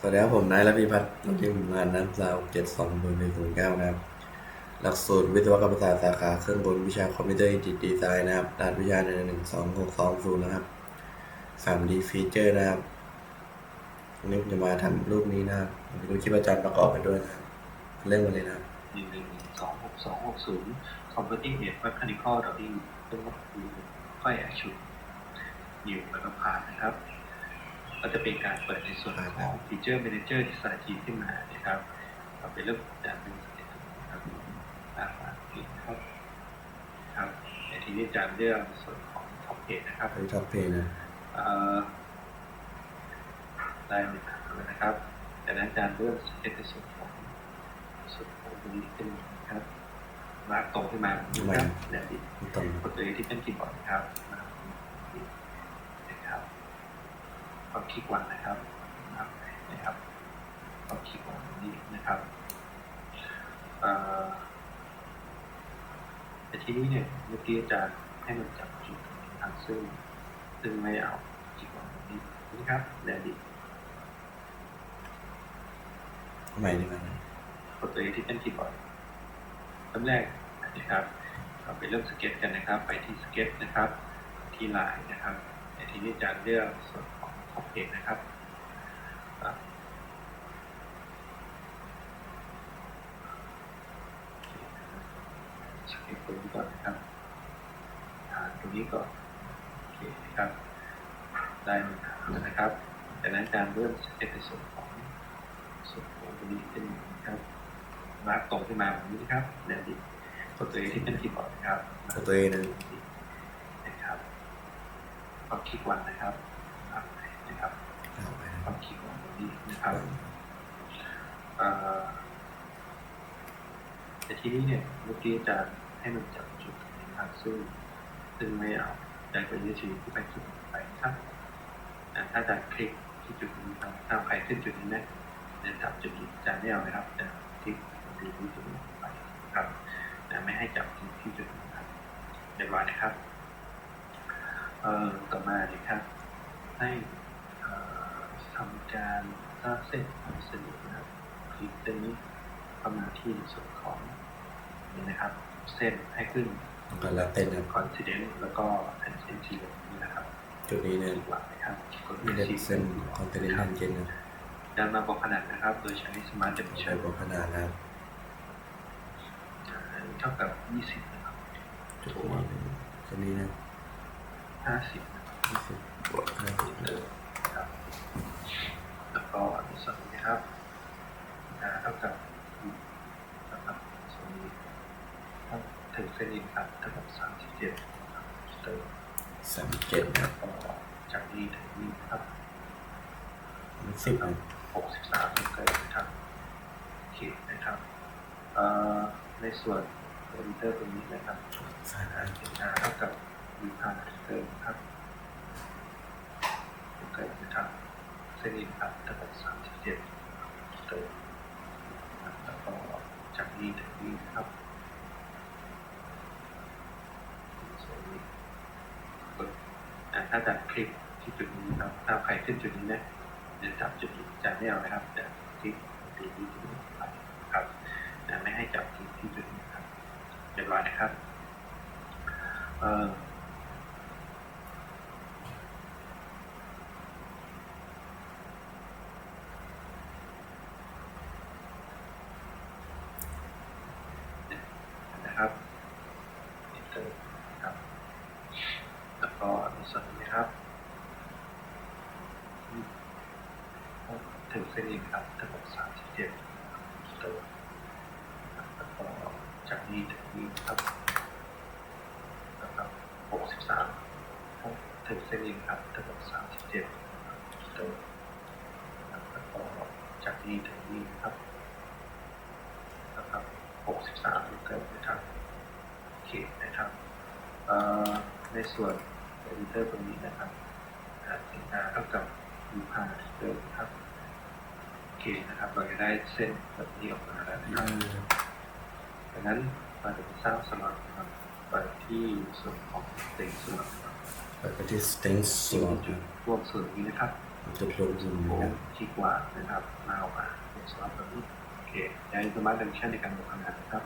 สวัสดีครับผมนายรพิพัฒน์นักเรียนงานน้ำสาวเจ็ดสองหนึ่งหนึ่งศูนย์เก้านะครับ หลักสูตรวิศวกรรมศาสตร์สาขาเครื่องกลวิชาคอมพิวเตอร์จิตดีไซน์นะครับรหัสวิชาหนึ่งหนึ่งสองหกสองศูนย์นะครับสามดีฟีเจอร์นะครับวันนี้ผมจะมาทำรูปนี้นะครับผมดูคลิปอาจารย์ประกอบไปด้วยนะเริ่มกันเลยนะครับหนึ่งหนึ่งสองหกสองหกศูนย์ converting head mechanical drawing เป็นวัตถุค่อยแอคชั่นอยู่แล้วก็ผ่านนะครับ ก็จะเป็นการเปิดในส่วนของ feature manager design team ขึ้นมานะครับเราไปเริ่มจากเป็นสเต็ปนะครับตามมาอีกนะครับครับในทีนี้อาจารย์เลือกส่วนของ top page นะครับไปท็อปเพจนะเอ่อได้ไหมนะครับจากนั้นอาจารย์เลือกสเต็ปในส่วนของส่วนของตรงนี้ขึ้นนะครับมาร์กตรงขึ้นมานะครับเดี๋ยวดิไม่ต้องกดตัวเองที่เป็นคีย์บอร์ดนะครับมานะครับ พอคลิกวันนะครับนะครับนะครับพอคลิกวันนี้นะครับเอ่อแต่ทีนี้เนี่ยเมื่อกี้อาจารย์ให้มันจับจุดตรงนี้นะครับซึ่งซึ่งไม่เอาคลิกวันนี้นะครับเดี๋ยวดิใหม่ดีกว่านะกดตัวเองที่เป็นคีย์บอร์ดเริ่มแรกนะครับเราไปเริ่มสเก็ตกันนะครับ ไปที่สเก็ตนะครับ ที่ลายนะครับในที่นี้จะเลือกส่วนของท็อป เพจนะครับอะสเก็ตตรงนี้ก่อนนะครับฐานตรงนี้ก่อนโอเคนะครับได้ไหมนะครับจากนั้นการเริ่มสเก็ตในส่วนของส่วนของตรงนี้เป็นนะครับมาร์กตรงขึ้นมาแบบนี้นะครับเดี๋ยวดิกดตัวเองที่เป็นคีย์บอร์ดนะครับกดตัวเองนะนะครับก็คลิกวันนะครับครับนะครับ เอาไปนะ ก็คลิกวันตรงนี้นะ ครับแต่ทีนี้เนี่ยเมื่อกี้จะให้มันจับจุดนะครับซึ่งซึ่งไม่เอาได้ไปยืดชีวิตที่ไปจุดไปครับอ่ถ้าจะคลิกที่จุดนี้ครับถ้าใครขึ้นจุดนี้นะจะจับจุดนี้จะไม่เอานะครับจะคลิกดีที่จุดนี้ไปครับแต่ไม่ให้จับที่จุดนี้ครับเรียบร้อยนะครับ เอ่อต่อมาเลยครับให้ การสร้างเส้นความสนิทนะครับคลิกตรงนี้เข้ามาที่ส่วนของนี่นะครับ เส้นให้ขึ้นต้องการลาเต้นนะคอนซิเดนต์แล้วก็แอนเซนทีนี่นะครับจุดนี้เนี่ยหลักนะครับกดมีเล่นที่เส้นคอนเทนต์ทันเจนนะด้านมาบอกขนาดนะครับ โดยใช้สมาร์ทเดใช้เชอร์บอกขนาดนะครับเท่ากับ20นะครับจุดนี้จุดนี้นะ50ยี่สิบบวกห้าสิบเออครับ แล้วก็อันที่สองนะครับอ่าเท่ากับนะครับส่วนนี้ถ้าถึง เส้นนี้ครับเท่ากับสามสิบเจ็ดครับเติมสามเจ็ดนะก็จากนี้ถึงนี้ครับสิบนะหกสิบสามเกิดนะครับโอเคนะครับเอ่อในส่วนเอดิเตอร์ตรงนี้นะครับสามอ่าเห็นหน้าเท่ากับวีพาเติมครับเกิดนะครับเส้นนี้ครับเท่ากับสามสิบเจ็ดเติมแล้วก็จากนี้ถึงนี้นะครับส่วนนี้กดอ่าจับคลิกที่จุดนี้นะครับถ้าใครขึ้นจุดนี้นะจะจับจุดนี้จะไม่เอานะครับจะคลิกที่ที่จุดนี้ไปครับจะไม่ให้จับคลิปที่จุดนี้ครับเรียบร้อยนะครับเอ่อนะครับอินเตอร์ครับ แล้วก็ในส่วนนี้นะครับถึง เส้นนี้ครับทั้งหมดสามสิบเจ็ดตัวแล้วก็จากนี้ถึงนี้ครับนะครับหกสิบสามถึงเส้นนี้ครับทั้งหมดสามสิบเจ็ดตัวแล้วก็จากนี้ถึงนี้ครับนะครับหกสิบสามเกิดนะครับโอเคนะครับเอ่อในส่วนเอดิเตอร์ตรงนี้นะครับสินค้าเท่ากับยูพาเดิมครับ เคนะครับเราจะได้เส้นแบบนี้ออกมาแล้วนะครับดังนั้นเราจะสร้างสลักนะครับไปที่ส่วนของเต็งสลักครับไปที่ strength ที่ slot จุดร่วมส่วนนี้นะครับจุดรวมจุดโอ้นะครับที่กว่านะครับมาออกมาเป็นสำหรับแบบนี้โอเคใช้สมาร์ทดังชันในการลงคะแนนนะครับ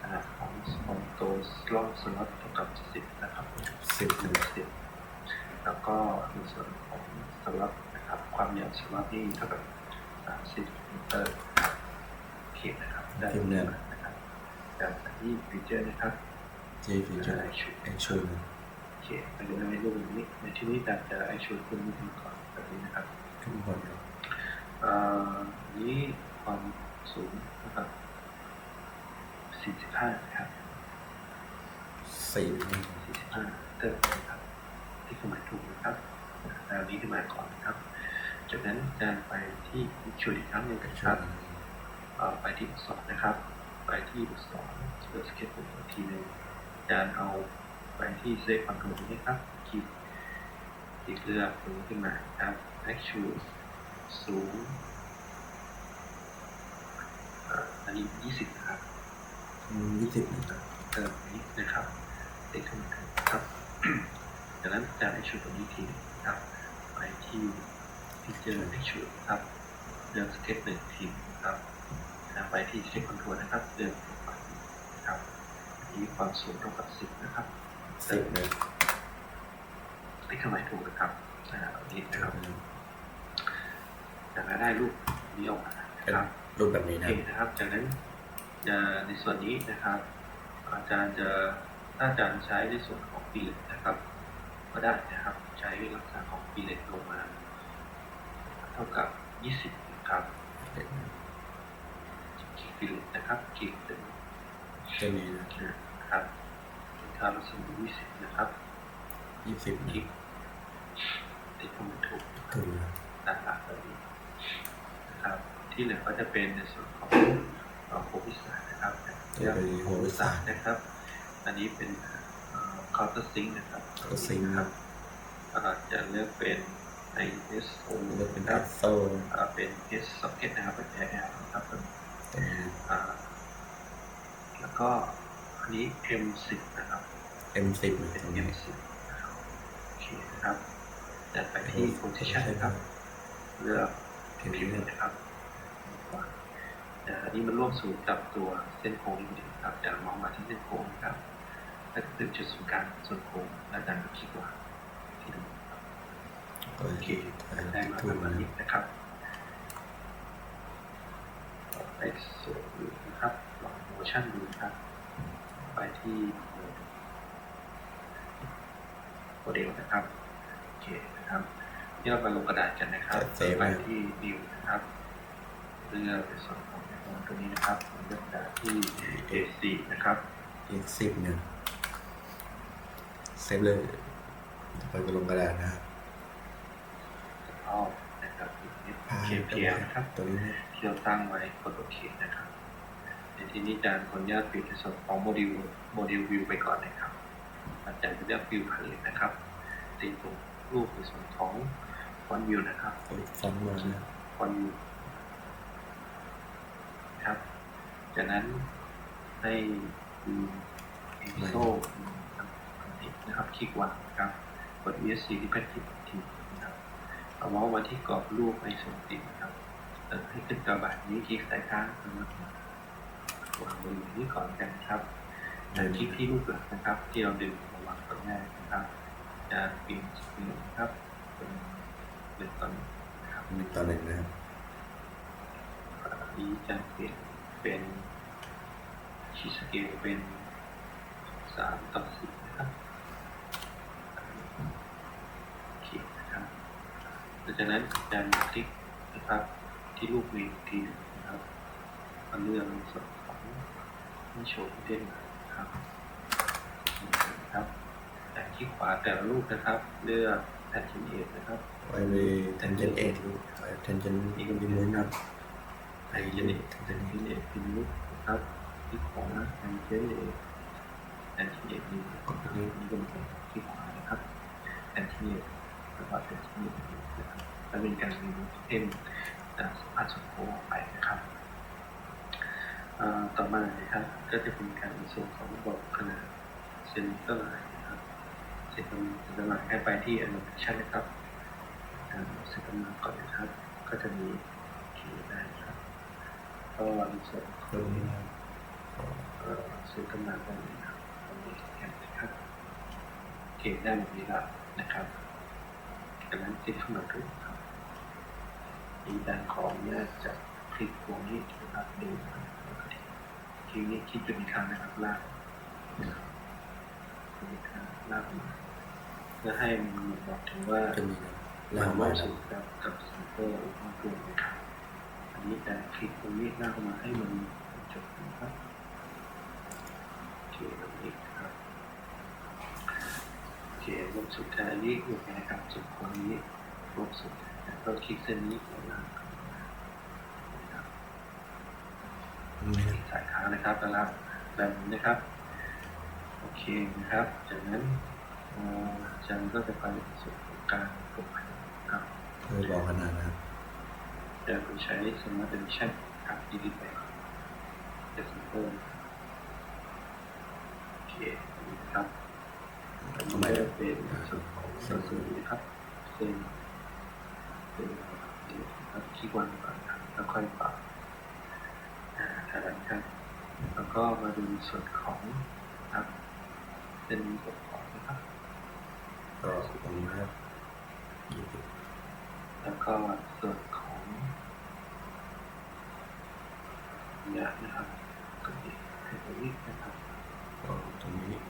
ขนาดของของตัวล่องสล็อตเท่ากับ10นะครับสิบหนึ่งสิบแล้วก็ในส่วนของสล็อตนะครับความยาวสล็อตนี่เท่ากับ 30มิเตอร์นะครับโอเคนะครับได้นะครับจากที่ฟีเจอร์นะครับที่ฟีเจอร์ไอชู actual นะโอเคไปดูในรูปนี้ในที่นี้จะจะไอชูคุณนิดนึงก่อนแบบนี้นะครับทุกคนเอ่อนี้ความสูงนะครับ45นะครับสี่45เติมนะครับที่เครื่องหมายถูกนะครับแล้วนี้ขึ้นมาก่อนนะครับ จากนั้นจะไปที่ชุดอีกครั้งหนึ่งนะค actual รับเอ่อไปที่บทสองนะครับ ไปที่บทสองเลือกสเก็ตบุ๊กอีกทีหนึ่งอาจารย์เอาไปที่เซฟคอนโทรลตรงนี้ครับคลิกคลิกเลือกตรงนี้ขึ้นมาครับ actual สูงเอ่ออันนี้20นะครับยี่สิบนะครับเติมนี้นะครับติดขึ้นมาครับ จากนั้นจะให้ชุดตรงนี้ทีหนึงนะครับ ไปที่ พิจารณาชุดครับเลือกสเต็ปหนึ่งทีนะครับแล้วไปที่สเต็ปคอนโทรลนะครับเดินลงไปนะครับอันนี้ความสูงเท่ากับสิบนะครับสิบนะติดเครื่องหมายถูกนะครับอ่าอันนี้นะครับจากนั้นได้รูปนี้ออกมานะเป็นครับรูปแบบนี้โอนะเคนะครับ จากนั้นจะในส่วนนี้นะครับ อาจารย์จะถ้าอาจารย์ใช้ในส่วนของปีเล็นะครับ ก็ได้นะครับ ใช้ลักษณะของปีเล็ลงมาเท่ากับ 20 นะครับขีดปีเล็นะครับขีดถึงจะมีนะนะครับถ้าเราสมมติ20นะครับยี่สิบขีดติดเข้ามาถูกถูกนะต่างๆแบบนี้นะครับ ที่เหลือก็จะเป็นในส่วนของเอ่อโควิสานนะครับจะไปโหวิสานะครับ อันนี้เป็นคาร์ตซิงนะครับ Counter Sync ครับอ่าจะเลือกเป็น ISO เลือกเป็นครัอับพโซอ่าเป็น S socket นะครับเป็น AL นะครับตัวนี้อ่าแล้วก็อันนี้ M10 นะครับ M สิบนะเป็นตรงนี้ M10 นะครับโอเคนะครับจะไปที่ position นะครับ เลือกพิมพ์พิมพ์นี้นะครับแต่อันนี้มันร่วมศูนย์กับตัวเส้นโค้งอยู่นะครับจะมองมาที่เส้นโค้งนะครับแล้วก็คือจุดศูนย์กลางส่วนโค้งและอาจารย์ก็คลิกวางที่ตรงนี้ครับก็ โอเคได้มาถูปกระมาณนะนี้นะครับไปส่วนอื่นะครับลองโมชั่นดูนะครับ ไปที่โมเดลนะครับโอเคนะครับที่เรามาลงกระดาษกันนะครับไปที่ดิวนะครับเลือกในส่วนของตัวนี้นะครับเลือกกระดาษที่ A4 นะครับอีกสิบเนี่ยเซฟเลยไปลงกระดาษนะครับ เอานะครับนิดพาเขียนเพียนะครับตัวนี้เนี่ยที่เราตั้งไว้กดโอเคนะครับในที่นี้อาจารย์ขออนุญาตปิดในส่วนของโมดิวโมดิววิวไปก่อนนะครับอาจารย์จะเลือกวิวผลิตนะครับตีตรงรูปในส่วนของฟอนต์วิวนะครับกดฟอนต์มานะฟอนต์วิวครับ จากนั้นให้ดูเอ็นโซนะครับคลิกวางนะครับกด ESC ที่เป็นคลิกทีนะครับ เอาเมาส์มาที่กรอบรูปในส่วนติดนะครับเอ่อให้ขึ้นกระบาดนี้คลิกซ้ายข้างนะครับวางบนนี้ก่อนกันครับแล้วคลิกที่รูปหลักนะครับ ที่เราดึงมาวางตรงแรกนะครับ จะเปลี่ยนสกรีนนะครับเป็นเป็นตอนนี้นะครับมีตอนหนึ่งนะครับอันนี้จะเปลี่ยนเป็นชีสเกลเป็นสามต่อสิบนะครับโอเคนะครับ หลังจากนั้นจะคลิกนะครับ ที่รูปเมนทีหนึ่งนะครับมาเลือกในส่วนของที่โชว์ที่เด่นนะครับนะครับแต่ที่ขวาแต่ละรูปนะครับ เลือกแพทเทิร์นเอทนะครับไว้ไปเทนเจนเอ็ดเทนเจนอีกดีมุนนะครับไอเจเนตแอนติเนตพิมพ์นะครับที่ขวาแอนเจเนตแอนติเนตนี่ก็คือนี่ก็เป็นที่ขวานะครับแอนติเนตแล้ว ก็แอนติเนตนะครับและเป็นการรีมูฟเอ็มจากสัมผัสส่วนโค้งออกไปนะครับต่อมานะครับก็จะเป็นการส่วนของระบบขนาดเซนเตอร์นะครับเสร็จกำลังเสร็จกำลังให้ไปที่ annotation นะครับอ่าเสร็จกำลังก่อนนะครับ ก็จะมีเขียนได้ครับก็ในส่วนของงนี้นะครับเอ่อซื้อกำลังตรงนี้ครับตรงนี้แค่นะครับเขียนได้แบบนี้ล้วนะครับ จากนั้นคลิกเข้ามาดูครับอีด้านของเนี่ยจะคลิกตรงนี้นะครับดูคล้วก็ทีนี้คลิกจุดอีกครั้งนะครับลากนะครับจุดอีกครั้งลากมาเพื่อให้มันบอกถึงว่าเราล่างมมาอบนะสูตรกับกับสเปอร์มากลุ่มนะครับอันนี้แต่คลิกตรงนี้ลากมาให้มันจบนะครับโอเคตรงนี้ครับ โอเคลบสุดแต่อันนี้อยู่ในนะครับสุดตรงนี้ลบสุดแล้วคลิกเส้นนี้แล้วลากนะครับนี่นะสายค้างนะครับแล้วลากแบบนี้นะครับ โอเคนะครับ จากนั้นอาจารย์ก็จะไปส่วนของการกดครับเพื่อบอกขนาดนะครับจะไปใช้ Smart Edition ครับ Edit ไปเดี๋ยว Simple โอเคนะครับ ทำนี้ไมก็นะจะเป็นส่วนของเซนซ์นะครับเซนเป็นนะครับคลิกวันก่อนครับแล้วค่อยปรับอ่าจากนั้นครับแล้วก็มาดูส่วนของครับเป็นส่วนของนะครับก็ตรงนี้นะครับยี่สิบแล้วก็ส่วนของเนี่ยนะครับตรงนี้ตรงนี้นะครับก็ตรงนี้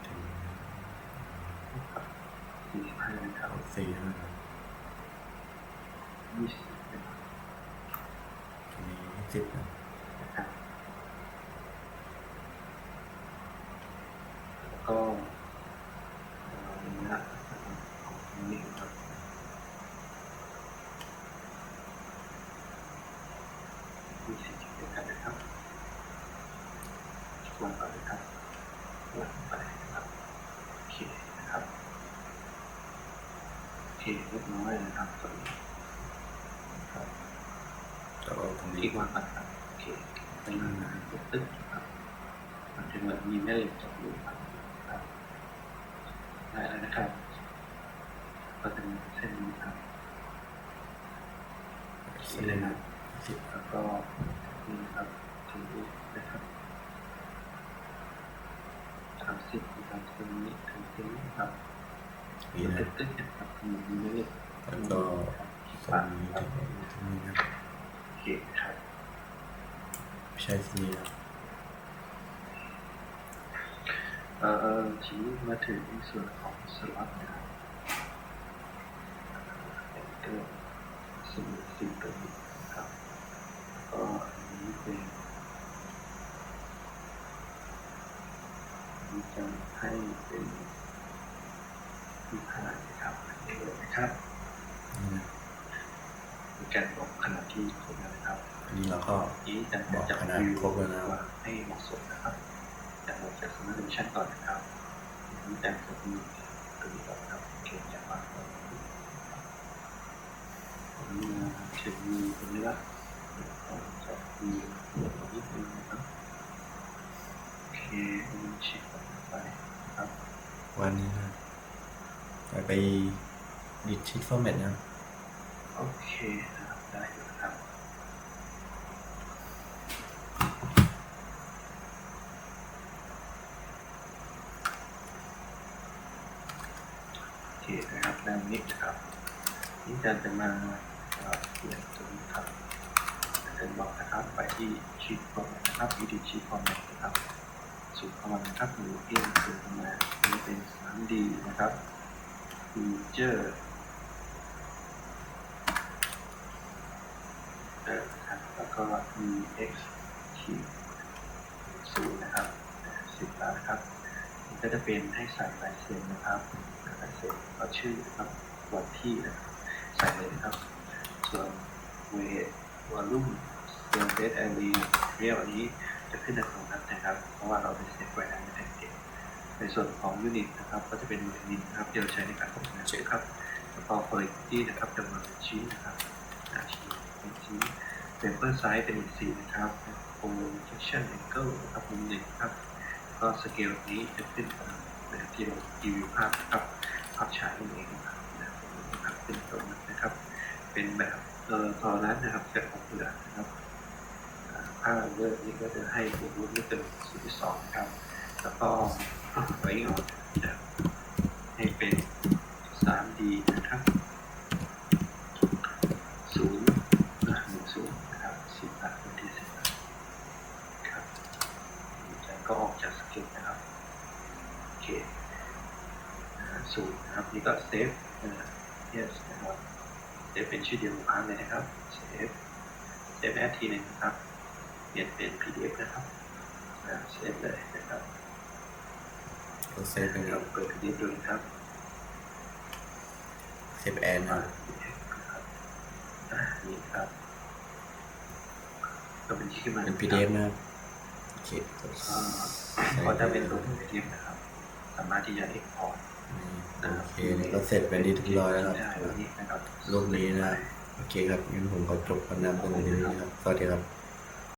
ถึง สี่สิบห้านะครับเอาสี่นะครับยี่สิบนะครับตรงนี้สิบนะครับแล้วก็เอ่ยะนะครับของนี้ครับยี่สิบเจ็ดกันนะครับวางต่อเลยครับวางไปนะครับโอเคนะครับ โอเคเรียบร้อยนะครับตอนนี้นะครับแล้วก็ตรงนี้ที่วางปัดครับโอเคเป็นงานตึ๊ดตึ๊ดครับมันจะเหมือนมีแม่เหล็กเจาะอยู่ครับครับได้แล้วนะครับ ก็จะมีเส้นนี้ครับสี่เลยนะสิบแล้วก็นี่ครับถึงนี้นะครับสามสิบนะครับตรงนี้ถึงตรงนี้ครับ นี่นะตึ๊ดตึ๊ดนะครับมีแม่เหล็กแล้วก็ตรงนี้ถึงตรงนี้นะใช่ที่นี่นะเอ่อทีนี้มาถึงในส่วนของสล็อตนะครับเอนเตอร์สี่สี่ตัวนี้นะครับก็อันนี้เป็นมีจะให้เป็นที่ผ่านนะครับอันนี้เลยนะ ครับนี่นะมีการบอกขนาดที่ครบแล้วนะครับอันนี้เราก็นี้จะบอกจะขนาดครบแล้วนะว่าให้เหมาะสมนะครับจากเราจะสมาร์ทดิชั่นก่อนนะครับนี้แต่จะมีตัวนี้ก่อนนะครับโอเคจากวางก่อนผมมาถึงมีตรงนี้ละจะมีตัวนี้เป็นนะครับโอเคมันชิดไปนะครับ วันนี้นะไปไป ดิชิตฟอร์แมตนะโอเคนะครับได้อยู่นะครับโอเคนะครับด้านนี้นะครับนี่จารย์จะมาเอ่อเขียนตรงนี้ครับอาจารย์บอกนะครับไปที่ชีทฟอร์แมตนะครับ edit sheet format นะครับสูตรของมันนะครับหรือเอ็นสูตรมานี่เป็น 3D นะครับ feature เอ่อครับ แล้วก็ ex ขีดศูนย์นะครับสิบล้วนครับนี่ก็จะเป็นให้ใส่ลายเซ็นนะครับลายเซ็นก็ชื่อนะครับวันที่นะครับใส่เลยนะครับ ส่วนเวทวอลลุ่มส่วนเบสแอรีเรียลอันนี้จะขึ้นในตรงนั้นนะครับ เพราะว่าเราได้เซตไว้แล้วในแท็กเก็ตในส่วนของยูนิตนะครับก็จะเป็นยูนิตนะครับที่เราใช้ในการทำงานนะครับแล้วก็ quality นะครับจำนวนชิ้นนะครับชิ้น เป็นชิ้น paper size เป็นอีกสี่นะครับ projection angle นะครับมุมหนึ่งนะครับ ก็สเกลนี้จะขึ้นแบบที่เรารีวิวภาพครับภาพฉายนั่นเองนะครับนะครับเป็นตัวนะครับ เป็นแบบเอ่อตอนนั้นนะครับจะของเหลือนะครับอ่าถ้าเลือกนี้ก็จะให้บวกลบไม่เกิน0.2นะครับ แล้วก็ไว้ออกจะให้เป็น 3D นะครับศูนย์นะหนึ่งศูนย์นะครับสิบบาทเป็นที่สิบบาทครับจากก็ออกจากสเก็ตนะครับโอเคนะฮะศูนย์นะครับนี่ก็เซฟนะ yes นะครับเซฟเป็น ชื่อเดียวกับพาร์ทเลยนะครับเซฟเซฟแอดทีหนึ่งนะครับเปลี่ยนเป็น PDF นะครับนะเซฟเลยนะครับก็เซฟเป็นครับเปิด PDF ดูนะครับเซฟแอนครับอ่านี่ครับก็เป็นชื่อมันเป็น PDF นะครับโอเคกดอ่าใส่พอจะเป็นตัว PDF นะครับ สามารถที่จะ export โอเคนี่ก็เสร็จเป็นที่เรียบร้อยแล้วครับได้แบบนี้นะครับรูปนี้นะครับโอเคครับงั้นผมขอจบกันนำเป็นวันนี้นะครับสวัสดีครับ